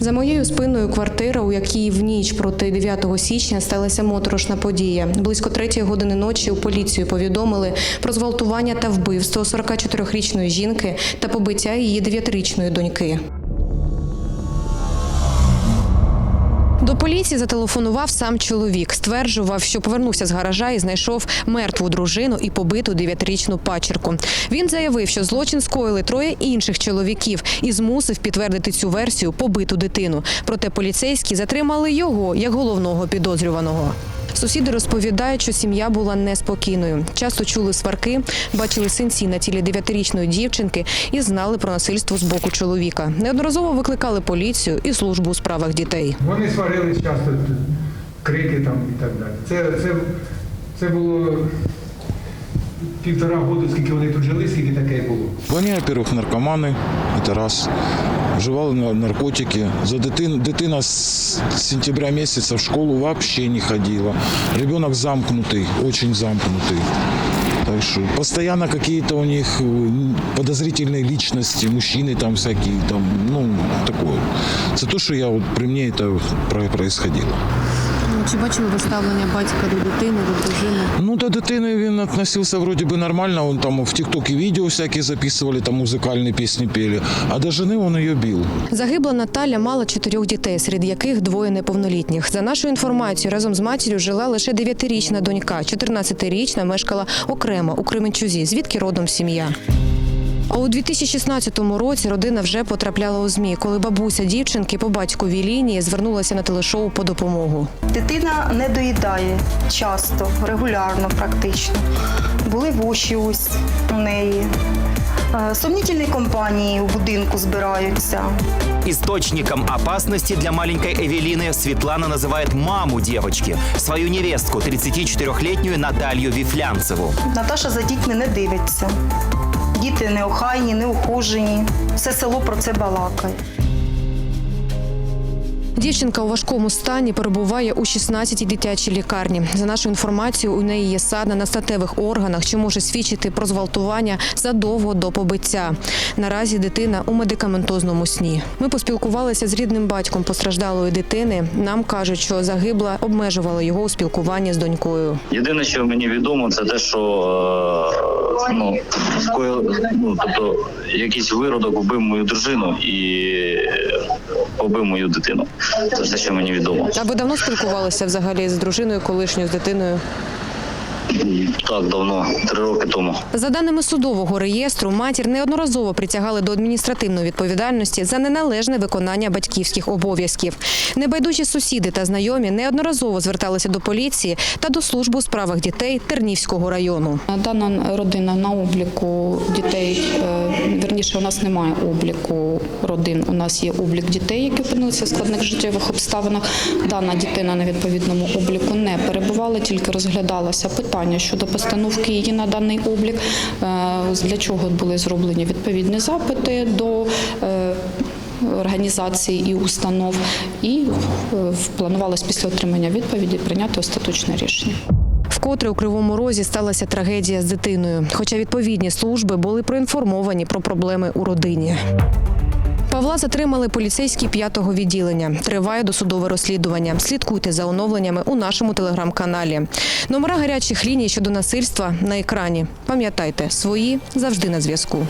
За моєю спиною квартира, у якій в ніч проти 9 січня сталася моторошна подія. Близько третьої години ночі у поліцію повідомили про зґвалтування та вбивство 44-річної жінки та побиття її 9-річної доньки. Поліції зателефонував сам чоловік. Стверджував, що повернувся з гаража і знайшов мертву дружину і побиту дев'ятирічну пачерку. Він заявив, що злочин скоїли троє інших чоловіків і змусив підтвердити цю версію побиту дитину. Проте поліцейські затримали його як головного підозрюваного. Сусіди розповідають, що сім'я була неспокійною. Часто чули сварки, бачили синці на тілі дев'ятирічної дівчинки і знали про насильство з боку чоловіка. Неодноразово викликали поліцію і службу у справах дітей. Вони сварились часто, крики там і так далі. Це, це, це було півтора року, скільки вони тут жили, скільки таке було. Вони, во-первых, наркомани, це раз. Вживали на- наркотики. За дитин, дитина з сентября місяця в школу вообще не ходила. Ребенок замкнутий, очень замкнутий. Так что постоянно какие-то у них э, подозрительные личности, мужчины там всякие, там, ну, такое. Это то, что я вот при мне это про- происходило. Чи бачили ви ставлення батька до дитини, до дружини? Ну, до дитини він относился вроде бы нормально, он там в ТикТоке видео всякие записывали, там музыкальные песни пели, а до жены он ее бил. Загибла Наталя мала чотирьох дітей, серед яких двоє неповнолітніх. За нашою інформацією, разом з матір'ю жила лише дев'ятирічна донька. 14-річна мешкала окремо у Кременчузі, звідки родом сім'я. А у 2016 році родина вже потрапляла у змі, коли бабуся дівчинки по батьковій лінії звернулася на телешоу по допомогу. Дитина не доїдає часто, регулярно, практично. Були воші ось у неї. Е, Сумнітельні компанії у будинку збираються. Источником опасности для маленькой Эвелины Светлана называет маму девочки, свою невестку, 34-летнюю Наталью Вифлянцеву. Наташа за дітьми не дивиться. Діти неохайні, неухожені. Все село про це балакає. Дівчинка у важкому стані перебуває у 16-й дитячій лікарні. За нашою інформацією, у неї є садна на статевих органах, що може свідчити про зґвалтування задовго до побиття. Наразі дитина у медикаментозному сні. Ми поспілкувалися з рідним батьком постраждалої дитини. Нам кажуть, що загибла обмежувала його у спілкуванні з донькою. Єдине, що мені відомо, це те, що е, ну, ну, тобто якийсь виродок вбив мою дружину і побив мою дитину. Це все, що мені відомо. А ви давно спілкувалися взагалі з дружиною, колишньою з дитиною? Так, давно, три роки тому. За даними судового реєстру, матір неодноразово притягали до адміністративної відповідальності за неналежне виконання батьківських обов'язків. Небайдужі сусіди та знайомі неодноразово зверталися до поліції та до служби у справах дітей Тернівського району. Дана родина на обліку дітей, е, вірніше, у нас немає обліку родин. У нас є облік дітей, які опинилися в складних життєвих обставинах. Дана дитина на відповідному обліку не перебувала, тільки розглядалося питання щодо постановки її на даний облік. Е, Для чого були зроблені відповідні запити до. е, Організацій і установ, і е, планувалось після отримання відповіді прийняти остаточне рішення. Вкотре у Кривому Розі сталася трагедія з дитиною, хоча відповідні служби були проінформовані про проблеми у родині. Павла затримали поліцейські п'ятого відділення. Триває досудове розслідування. Слідкуйте за оновленнями у нашому телеграм-каналі. Номера гарячих ліній щодо насильства на екрані. Пам'ятайте, свої завжди на зв'язку.